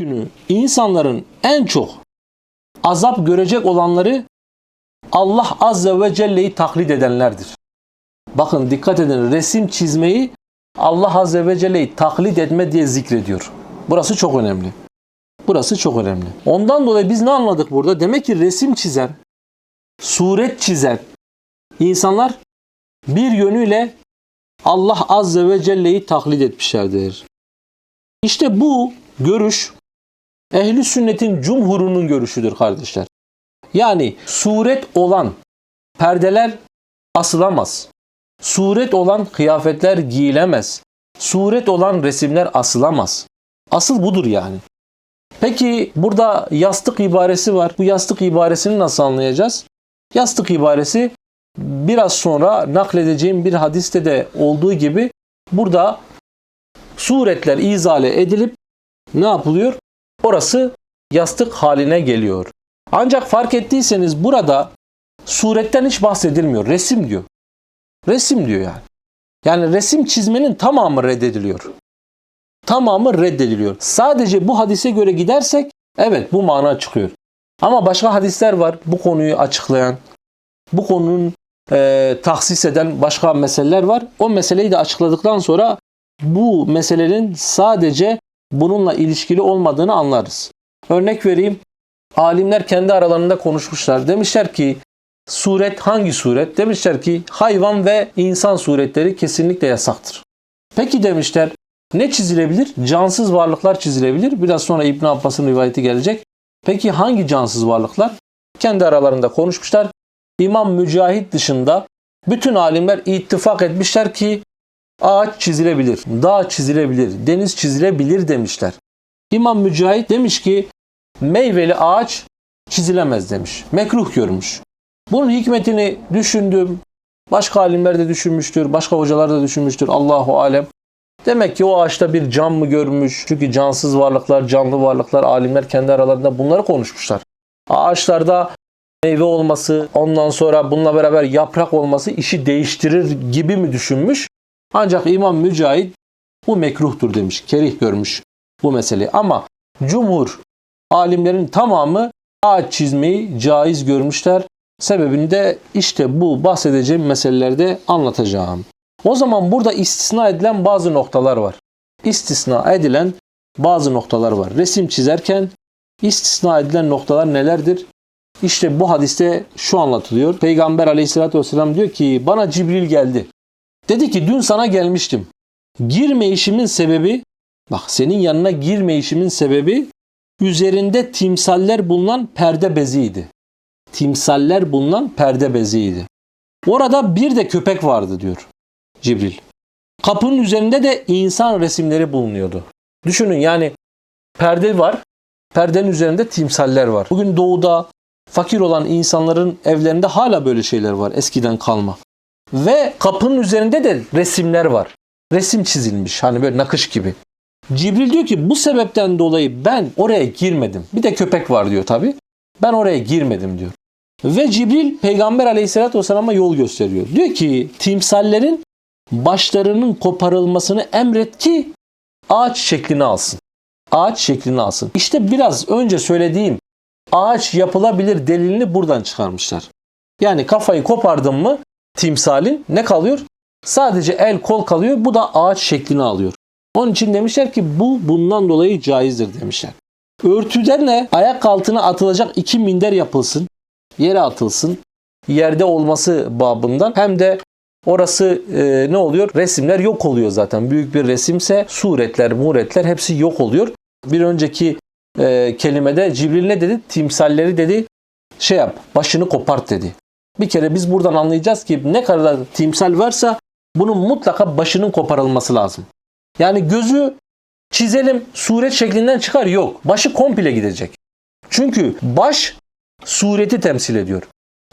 günü insanların en çok azap görecek olanları Allah Azze ve Celle'yi taklit edenlerdir. Bakın dikkat edin resim çizmeyi Allah Azze ve Celle'yi taklit etme diye zikrediyor. Burası çok önemli. Burası çok önemli. Ondan dolayı biz ne anladık burada? Demek ki resim çizen, suret çizen insanlar bir yönüyle Allah Azze ve Celle'yi taklit etmişlerdir. İşte bu görüş ehli sünnetin cumhurunun görüşüdür kardeşler. Yani suret olan perdeler asılamaz. Suret olan kıyafetler giyilemez. Suret olan resimler asılamaz. Asıl budur yani. Peki burada yastık ibaresi var. Bu yastık ibaresini nasıl anlayacağız? Yastık ibaresi biraz sonra nakledeceğim bir hadiste de olduğu gibi burada suretler izale edilip ne yapılıyor? Orası yastık haline geliyor. Ancak fark ettiyseniz burada suretten hiç bahsedilmiyor. Resim diyor. Resim diyor yani. Yani resim çizmenin tamamı reddediliyor. Tamamı reddediliyor. Sadece bu hadise göre gidersek evet bu mana çıkıyor. Ama başka hadisler var bu konuyu açıklayan, bu konunun e, tahsis eden başka meseleler var. O meseleyi de açıkladıktan sonra bu meselenin sadece bununla ilişkili olmadığını anlarız. Örnek vereyim. Alimler kendi aralarında konuşmuşlar. Demişler ki suret hangi suret? Demişler ki hayvan ve insan suretleri kesinlikle yasaktır. Peki demişler ne çizilebilir? Cansız varlıklar çizilebilir. Biraz sonra İbn Abbas'ın rivayeti gelecek. Peki hangi cansız varlıklar? Kendi aralarında konuşmuşlar. İmam Mücahit dışında bütün alimler ittifak etmişler ki ağaç çizilebilir, dağ çizilebilir, deniz çizilebilir demişler. İmam Mücahit demiş ki meyveli ağaç çizilemez demiş. Mekruh görmüş. Bunun hikmetini düşündüm. Başka alimler de düşünmüştür, başka hocalar da düşünmüştür. Allahu alem. Demek ki o ağaçta bir can mı görmüş? Çünkü cansız varlıklar, canlı varlıklar, alimler kendi aralarında bunları konuşmuşlar. Ağaçlarda meyve olması, ondan sonra bununla beraber yaprak olması işi değiştirir gibi mi düşünmüş? Ancak İmam Mücahit bu mekruhtur demiş, kerih görmüş bu meseleyi. Ama cumhur alimlerin tamamı ağaç çizmeyi caiz görmüşler. Sebebini de işte bu bahsedeceğim meselelerde anlatacağım. O zaman burada istisna edilen bazı noktalar var. İstisna edilen bazı noktalar var. Resim çizerken istisna edilen noktalar nelerdir? İşte bu hadiste şu anlatılıyor. Peygamber aleyhissalatü vesselam diyor ki bana Cibril geldi. Dedi ki dün sana gelmiştim. Girme işimin sebebi bak senin yanına girme işimin sebebi üzerinde timsaller bulunan perde beziydi. Timsaller bulunan perde beziydi. Orada bir de köpek vardı diyor Cibril. Kapının üzerinde de insan resimleri bulunuyordu. Düşünün yani perde var. Perdenin üzerinde timsaller var. Bugün doğuda fakir olan insanların evlerinde hala böyle şeyler var eskiden kalma. Ve kapının üzerinde de resimler var. Resim çizilmiş hani böyle nakış gibi. Cibril diyor ki bu sebepten dolayı ben oraya girmedim. Bir de köpek var diyor tabi. Ben oraya girmedim diyor. Ve Cibril peygamber aleyhissalatü vesselam'a yol gösteriyor. Diyor ki timsallerin başlarının koparılmasını emret ki ağaç şeklini alsın. Ağaç şeklini alsın. İşte biraz önce söylediğim ağaç yapılabilir delilini buradan çıkarmışlar. Yani kafayı kopardın mı timsalin ne kalıyor? Sadece el kol kalıyor. Bu da ağaç şeklini alıyor. Onun için demişler ki bu bundan dolayı caizdir demişler. Örtüden ne? Ayak altına atılacak iki minder yapılsın. Yere atılsın. Yerde olması babından hem de orası e, ne oluyor? Resimler yok oluyor zaten. Büyük bir resimse suretler, muretler hepsi yok oluyor. Bir önceki e, kelimede Cibril ne dedi? Timsalleri dedi şey yap başını kopart dedi. Bir kere biz buradan anlayacağız ki ne kadar timsal varsa bunun mutlaka başının koparılması lazım. Yani gözü çizelim suret şeklinden çıkar yok. Başı komple gidecek. Çünkü baş sureti temsil ediyor.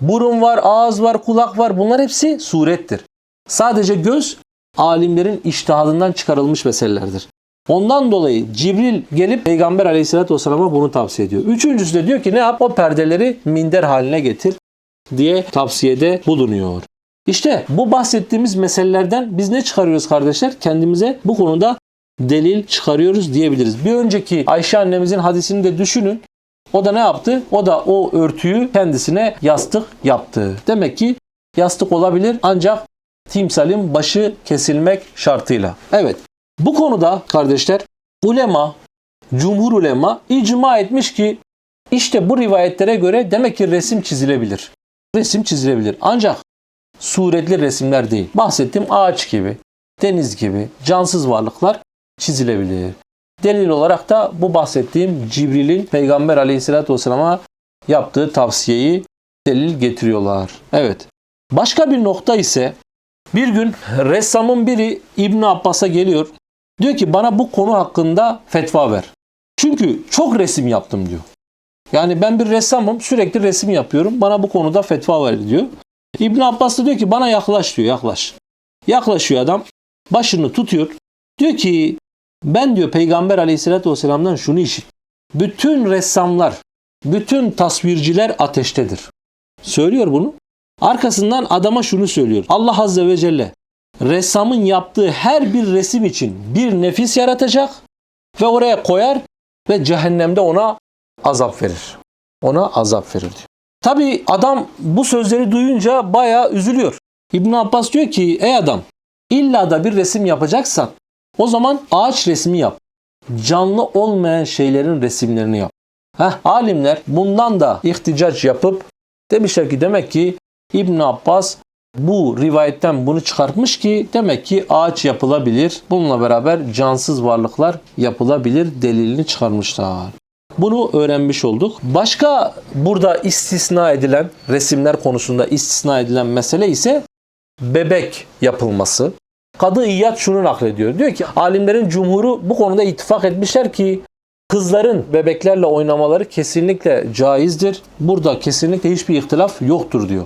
Burun var, ağız var, kulak var. Bunlar hepsi surettir. Sadece göz alimlerin iştihadından çıkarılmış meselelerdir. Ondan dolayı Cibril gelip Peygamber aleyhissalatü vesselam'a bunu tavsiye ediyor. Üçüncüsü de diyor ki ne yap? O perdeleri minder haline getir diye tavsiyede bulunuyor. İşte bu bahsettiğimiz meselelerden biz ne çıkarıyoruz kardeşler? Kendimize bu konuda delil çıkarıyoruz diyebiliriz. Bir önceki Ayşe annemizin hadisini de düşünün. O da ne yaptı? O da o örtüyü kendisine yastık yaptı. Demek ki yastık olabilir ancak timsalin başı kesilmek şartıyla. Evet. Bu konuda kardeşler ulema, cumhur ulema icma etmiş ki işte bu rivayetlere göre demek ki resim çizilebilir. Resim çizilebilir. Ancak suretli resimler değil. Bahsettiğim ağaç gibi, deniz gibi cansız varlıklar çizilebilir. Delil olarak da bu bahsettiğim Cibril'in Peygamber aleyhissalatü vesselama yaptığı tavsiyeyi delil getiriyorlar. Evet. Başka bir nokta ise bir gün ressamın biri İbn Abbas'a geliyor. Diyor ki bana bu konu hakkında fetva ver. Çünkü çok resim yaptım diyor. Yani ben bir ressamım sürekli resim yapıyorum. Bana bu konuda fetva ver diyor. İbn Abbas da diyor ki bana yaklaş diyor yaklaş. Yaklaşıyor adam başını tutuyor. Diyor ki ben diyor Peygamber aleyhissalatü vesselam'dan şunu işit. Bütün ressamlar, bütün tasvirciler ateştedir. Söylüyor bunu. Arkasından adama şunu söylüyor. Allah Azze ve Celle ressamın yaptığı her bir resim için bir nefis yaratacak ve oraya koyar ve cehennemde ona azap verir. Ona azap verir diyor. Tabi adam bu sözleri duyunca bayağı üzülüyor. İbn Abbas diyor ki ey adam illa da bir resim yapacaksan o zaman ağaç resmi yap. Canlı olmayan şeylerin resimlerini yap. Heh, alimler bundan da ihticac yapıp demişler ki demek ki İbn Abbas bu rivayetten bunu çıkartmış ki demek ki ağaç yapılabilir. Bununla beraber cansız varlıklar yapılabilir delilini çıkarmışlar. Bunu öğrenmiş olduk. Başka burada istisna edilen resimler konusunda istisna edilen mesele ise bebek yapılması. Kadı İyyad şunu naklediyor. Diyor ki alimlerin cumhuru bu konuda ittifak etmişler ki kızların bebeklerle oynamaları kesinlikle caizdir. Burada kesinlikle hiçbir ihtilaf yoktur diyor.